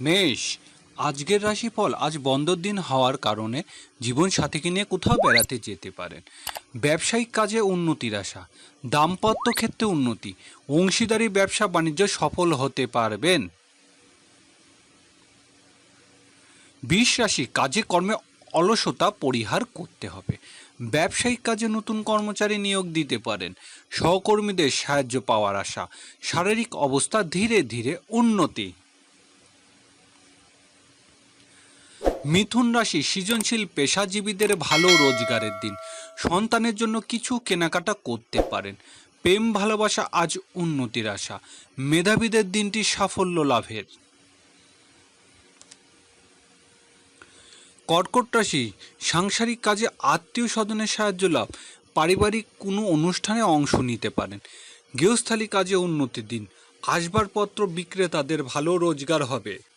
মেষ, আজকের রাশিফল আজ বন্ধর দিন হওয়ার কারণে জীবন সাথীকে নিয়ে কোথাও বেড়াতে যেতে পারেন। ব্যবসায়িক কাজে উন্নতির আশা, দাম্পত্য ক্ষেত্রে উন্নতি, অংশীদারি ব্যবসা বাণিজ্য সফল হতে পারবেন। বিষ রাশি, কাজে কর্মে অলসতা পরিহার করতে হবে। ব্যবসায়িক কাজে নতুন কর্মচারী নিয়োগ দিতে পারেন। সহকর্মীদের সাহায্য পাওয়ার আশা, শারীরিক অবস্থা ধীরে ধীরে উন্নতি। মিথুন রাশি সৃজনশীল পেশাজীবীদের ভালো রোজগারের দিন। সন্তানের জন্য কিছু কেনাকাটা করতে পারেন। প্রেম, ভালোবাসা আজ উন্নতির আশা। মেধাবীদের দিনটি সাফল্য লাভের। কর্কট রাশি সাংসারিক কাজে আত্মীয় স্বজনের সাহায্য লাভ। পারিবারিক কোনো অনুষ্ঠানে অংশ নিতে পারেন। গৃহস্থালী কাজে উন্নতির দিন। আসবাবপত্র বিক্রেতাদের ভালো রোজগার হবে।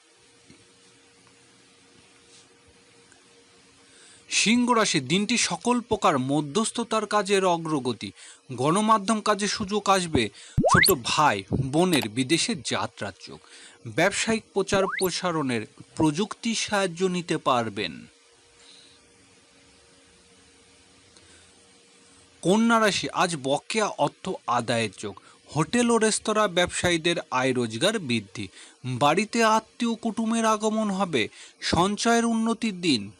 সিংহ দিনটি সকল প্রকার মধ্যস্থতার কাজের অগ্রগতি। গণমাধ্যম কাজে সুযোগ আসবে। ছোট ভাই, বোনের বিদেশে যাত্রার যোগ। ব্যবসায়িক প্রচার প্রসারণের প্রযুক্তি সাহায্য নিতে পারবেন। কন্যা রাশি, আজ বকেয়া অর্থ আদায়ের যোগ। হোটেল ও রেস্তোরাঁ ব্যবসায়ীদের আয় রোজগার বৃদ্ধি। বাড়িতে আত্মীয় কুটুমের আগমন হবে। সঞ্চয়ের উন্নতির দিন।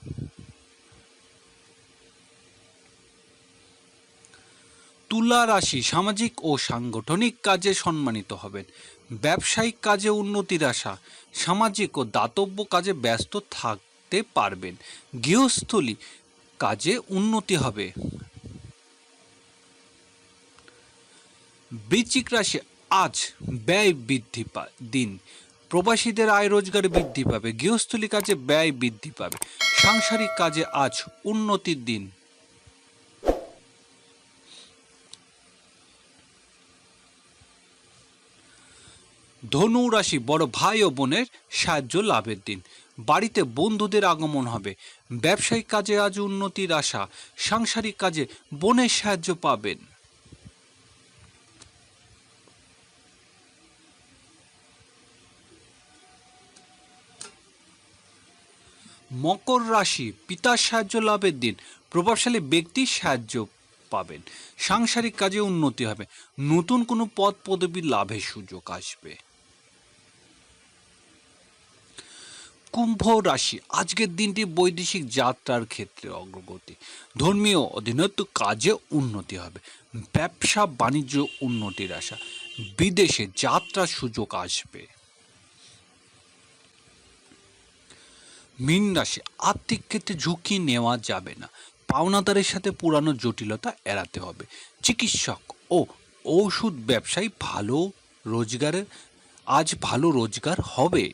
তুলা রাশি সামাজিক ও সাংগঠনিক কাজে সম্মানিত হবেন। ব্যবসায়িক কাজে উন্নতির আশা সামাজিক ও দাতব্য কাজে ব্যস্ত থাকতে পারবেন। গৃহস্থলী কাজে উন্নতি হবে। বৃশ্চিক রাশি, আজ ব্যয় বৃদ্ধি পা, দিন। প্রবাসীদের আয় রোজগার বৃদ্ধি পাবে, গৃহস্থলী কাজে ব্যয় বৃদ্ধি পাবে। সাংসারিক কাজে আজ উন্নতির দিন। ধনু রাশি বড় ভাই ও বোনের সাহায্য লাভের দিন। বাড়িতে বন্ধুদের আগমন হবে। ব্যবসায়িক কাজে আজ উন্নতির আশা। সাংসারিক কাজে বোনের সাহায্য পাবেন। মকর রাশি পিতার সাহায্য লাভের দিন। প্রভাবশালী ব্যক্তির সাহায্য পাবেন। সাংসারিক কাজে উন্নতি হবে। নতুন কোনো পদ পদবী লাভের সুযোগ আসবে। কুম্ভ রাশি, আজকের দিনটি বৈদেশিক যাত্রার ক্ষেত্রে অগ্রগতি। ধর্মীয় অধীনত্ব কাজে উন্নতি হবে, ব্যবসা, বাণিজ্য উন্নতির আশা, বিদেশে যাত্রার সুযোগ আসবে। মীন রাশি, আর্থিক ক্ষেত্রে ঝুঁকি নেওয়া যাবে না, পাওনাদারের সাথে পুরানো জটিলতা এড়াতে হবে, চিকিৎসক ও ঔষধ ব্যবসায়ী ভালো রোজগারের, আজ ভালো রোজগার হবে।